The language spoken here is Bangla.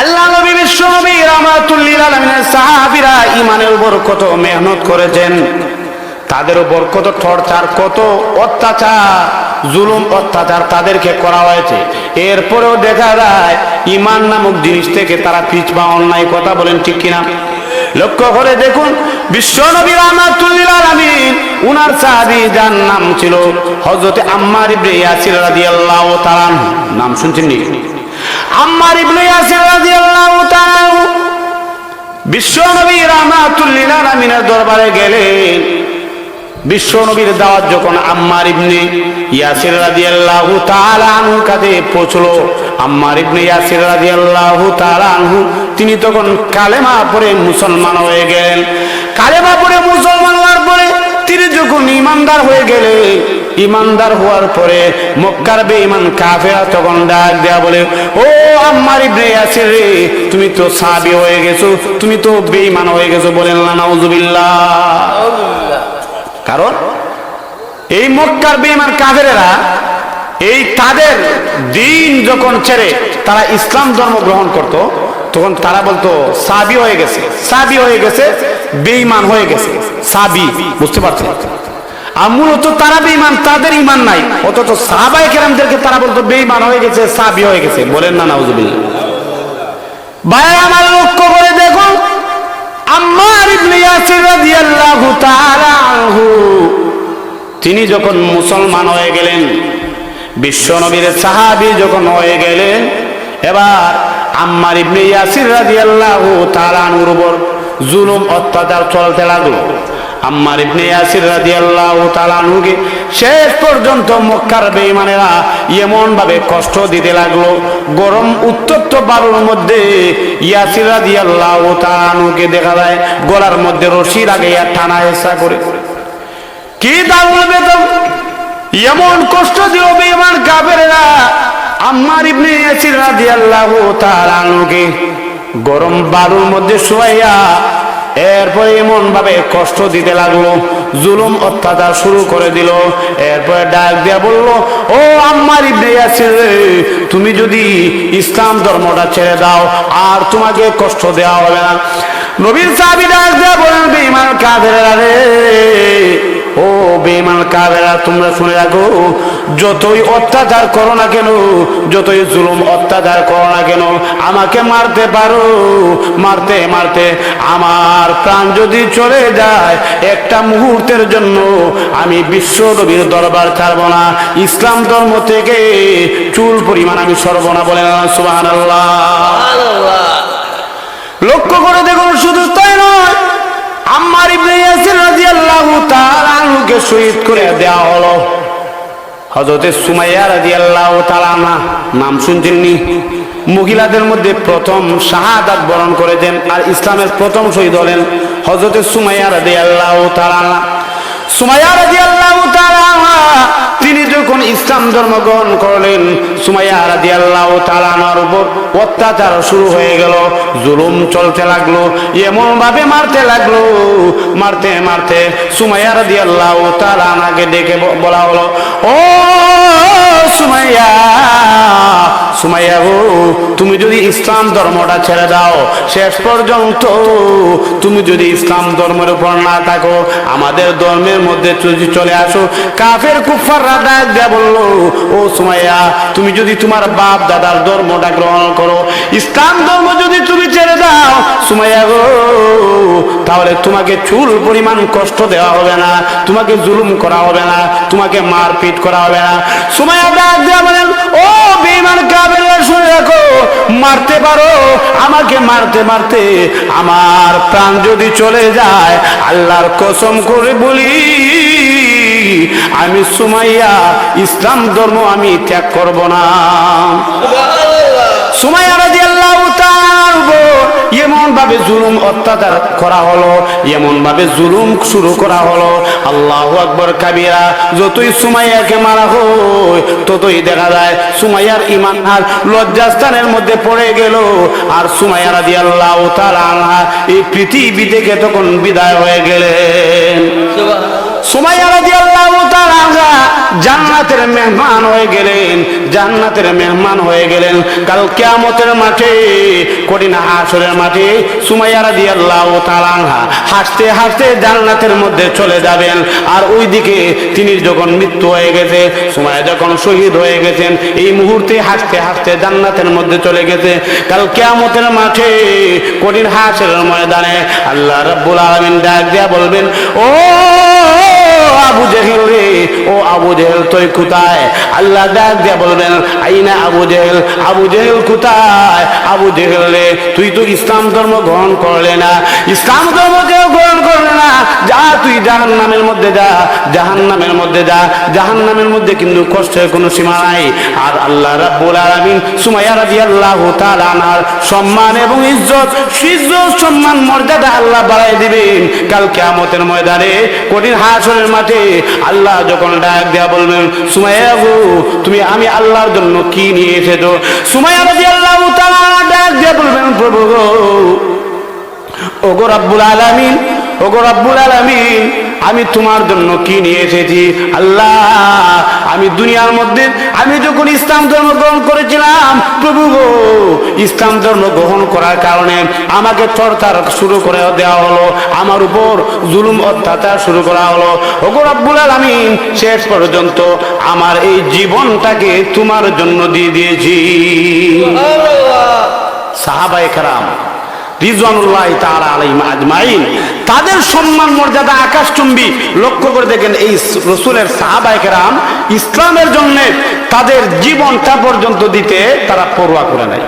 আল্লাহ নবী বিশ্ব নবী রামাতুল্লিল আলমিনের সাহাবিরা ইমানের উপর কত মেহনত করেছেন। তাদের উপর কত টর্চার কত অত্যাচার, জুলুম, অত্যাচার তাদেরকে করা হয়েছে। এরপরেও দেখা যায় ইমান নামক জিনিস থেকে তারা পিছ বা অন্যায় কথা বলেন, ঠিক কিনা? লক্ষ্য করে দেখুন, বিশ্ব নবী রহমাতুল্লিল আলামিন, উনার সাহাবী যার নাম ছিল হযরত আম্মার ইবনে ইয়াসির রাদিয়াল্লাহু তাআলা। নাম শুনছেন নি আম্মার ইবনে ইয়াসির রাদিয়াল্লাহু তাআলা আনহু বিশ্ব নবী আলামিনের দরবারে গেলেন। বিশ্ব নবীর দাওয়াত যখন আম্মার ইবনে ইয়াসির রাদিয়াল্লাহু তাআলা আনহু কাছে পৌঁছলো, আম্মার ইবনে ইয়াসির রাদিয়াল্লাহু তাআলা আনহু, তিনি তখন কালেমা পড়ে মুসলমান হয়ে গেলেন। কালেমা পড়ে মুসলমান হওয়ার পরে তিনি যখন ইমানদার হয়ে গেলেন ইমানদার হওয়ার পরে মক্কার বেঈমান কাফেরা তখন ডাক দেয়া বলে, ও আম্মার ইবনে ইয়াসির রে, তুমি তো সাবি হয়ে গেছো, তুমি তো বেঈমান হয়ে গেছো বলেন না, নাউজুবিল্লাহ। কারণ এই মক্কার বেমান কাফেরেরা এই তাদের দিন যখন ছেড়ে তারা ইসলাম ধর্ম গ্রহণ করত, তখন তারা বলতো সাবি হয়ে গেছে সাবি হয়ে গেছে, বেঈমান হয়ে গেছে সাবি বুঝতে পারছেন? আর মূলত তারা বেঈমান, তাদের ইমান নাই। অথচ সাহাবাই কেরামদেরকে তারা বলতো, বেঈমান হয়ে গেছে সাবি হয়ে গেছে। বলেন না, নাউজুবিল্লাহ। ভাই আমার লক্ষ্য করে দেখুন, আম্মার ইবনে ইয়াসির রাদিয়াল্লাহু তাআলা আনহু, তিনি যখন মুসলমান হয়ে গেলেন, বিশ্ব নবীর সাহাবী যখন হয়ে গেলেন, এবার আম্মার ইবনে ইয়াসির রাদিয়াল্লাহু তাআলা আনহুর উপর জুলুম, অত্যাচার চলতে লাগল। আম্মার ইবনে ইয়াসির রাদিয়াল্লাহু তাআলা আনহুকে শেষ পর্যন্ত মক্কার বেঈমানেরা এমন ভাবে কষ্ট দিতে লাগল। গরম উত্তপ্ত বালুর মধ্যে ইয়াসির রাদিয়াল্লাহু তাআলা আনহুকে দেখা যায়, গলার মধ্যে রশি লাগাইয়া টানা হেসা করে। কি দারুণ বেতন এমন কষ্ট দিল বেঈমান কাফেরেরা। আম্মার ইবনে ইয়াসির রাদিয়াল্লাহু তাআলা আনহুকে গরম বালুর মধ্যে শুয়াইয়া এরপরে এমন ভাবে কষ্ট দিতে লাগল, জুলুম অত্যাচার শুরু করে দিল। এরপরে ডাক দিয়া বলল, ও আমার ইবনে ইয়াসির তুমি যদি ইসলাম ধর্মটা ছেড়ে দাও, আর তোমাকে কষ্ট দেওয়া হবে না। নবীর সাহাবী ডাক দিয়া বলেন বেঈমান কাফেররা রে ও বেমান কাবেরা তোমরা শুনে রাখো যতই অত্যাচার করো না কেন যতই জুলুম অত্যাচার করো না কেন আমাকে মারতে পারো মারতে মারতে আমার প্রাণ যদি চলে যায় একটা মুহূর্তের জন্য আমি বিশ্ব নবীর দরবার ছাড়ব না ইসলাম ধর্ম থেকে চুল পরিমাণ আমি সরব না বলে সুবাহ লক্ষ্য করে নয় আম্মার ইবনে ইয়াসির রাদিয়াল্লাহু তাআলা আনহুকে শহীদ করে দেয়া হলো। হযরতে সুমাইয়া রাদিয়াল্লাহু তাআলা না নাম মহিলাদের মধ্যে প্রথম শাহাদাত বরণ করেছেন আর ইসলামের প্রথম শহীদ হলেন হযরতে সুমাইয়া রাদিয়াল্লাহু তাআলা সুমাইয়া রাদিয়াল্লাহু ইসলাম ধর্ম গ্রহণ করলেন সুমাইয়া রাজি আল্লাহ তালানোর উপর অত্যাচার শুরু হয়ে গেল, জুলুম চলতে লাগল এমন ভাবে মারতে লাগল, মারতে মারতে সুমাইয়া রাজি আল্লাহ তালানাকে ডেকে বলা হলো, ও সুমাইয়া সুমাইয়া গো, তুমি যদি ইসলাম ধর্মটা ছেড়ে দাও, শেষ পর্যন্ত তুমি যদি ইসলাম ধর্মের উপর না থাকো, আমাদের ধর্মের মধ্যে চলে আসো। কাফের কুফাররা ডাক দেয়া বলল, ও সুমাইয়া, তুমি যদি তোমার বাপ দাদার ধর্মটা গ্রহণ করো, ইসলাম ধর্ম যদি তুমি ছেড়ে দাও, সুমাইয়া গো তাহলে তোমাকে চুল পরিমাণ কষ্ট দেওয়া হবে না, তোমাকে জুলুম করা হবে না, তোমাকে মারপিট করা হবে না। মারতে পারো, আমাকে মারতে মারতে আমার প্রাণ যদি চলে যায়, আল্লাহর কসম করে বলি, আমি সুমাইয়া ইসলাম ধর্ম আমি ত্যাগ করব না। সুমাইয়া এমন ভাবে জুলুম অত্যাচার করা হলো এমন ভাবে জুলুম শুরু করা হলো। আল্লাহ আকবর কাবিরা, যতই সুমাইয়াকে মারা হয় ততই দেখা যায় সুমাইয়ার ইমান আর লজ্জাস্থানের মধ্যে পড়ে গেল। আর সুমাইয়া আল্লাহ তার এই পৃথিবী থেকে তখন বিদায় হয়ে গেলেন সুমাইয়া রাদিয়াল্লাহু তাআলা আনহা জান্নাতের মেহমান হয়ে গেলেন, জান্নাতের মেহমান হয়ে গেলেন। কাল কিয়ামতের মাঠে, কঠিন হাসরের মাঠে সুমাইয়ারা দিয়ে আল্লাহ হাসতে হাসতে জান্নাতের মধ্যে চলে যাবেন। আর ওইদিকে তিনি যখন মৃত্যু হয়ে গেছে, সুমাইয়া যখন শহীদ হয়ে গেছেন, এই মুহূর্তে হাসতে হাসতে জান্নাতের মধ্যে চলে গেছে। কাল কিয়ামতের মাঠে, কঠিন হাসরের ময়দানে আল্লাহ রাব্বুল আলামিন ডাক দিয়া বলবেন, ও আবু জেহেল রে? ও আবু জেহেল, তুই কোথায়? আল্লাহ ডাক দিয়া বলবেন, আইনা আবু জেহেল আবু জেহেল কোথায়? আবু জেহেল রে তুই তো ইসলাম ধর্ম গ্রহণ করলে না। ইসলাম ধর্ম কেউ গ্রহণ করলে না। যা, তুই জাহান নামের মধ্যে যা জাহান নামের মধ্যে যা। জাহান নামের মধ্যে কিন্তু কষ্টের কোনো সীমা নাই। আর আল্লাহ রাব্বুল আলামিন সুমাইয়া রাদিয়াল্লাহু তাআলা আনহার সম্মান এবং ইজ্জত ইজ্জত সম্মান, মর্যাদা আল্লাহ বাড়াই দিবেন। কাল কিয়ামতের ময়দানে, কঠিন হাসরের মাঠে আল্লাহ যখন ডাক দেয়া বলবেন, সুমাইয়া গো, তুমি, আমি আল্লাহর জন্য কি নিয়ে এসেছ? সুমাইয়া রাদিয়াল্লাহু দেয়া বলবেন প্রভু গো। ওগো রব্বুল আলামিন, ওগো রব্বুল আলামিন, আমি তোমার জন্য কি নিয়ে এসেছি? আল্লাহ, আমি দুনিয়ার মধ্যে, আমি যখন ইসলাম ধর্ম গ্রহণ করেছিলাম, প্রভু গো, ইসলাম ধর্ম গ্রহণ করার কারণে আমাকে চর্চার শুরু করে দেওয়া হলো। আমার উপর জুলুম, অত্যাচার শুরু করা হলো। ওগো রব্বুল আলামিন, শেষ পর্যন্ত আমার এই জীবনটাকে তোমার জন্য দিয়ে দিয়েছি। সাহাবায়ে কেরাম রিজওয়ানুল্লাহ তারা আলাইম আজমাইন, তাদের সম্মান, মর্যাদা, আকাশচুম্বী লক্ষ্য করে দেখেন এই রসুলের সাহাবায়ে কেরাম ইসলামের জন্য তাদের জীবনটা পর্যন্ত দিতে তারা পরোয়া করে নাই।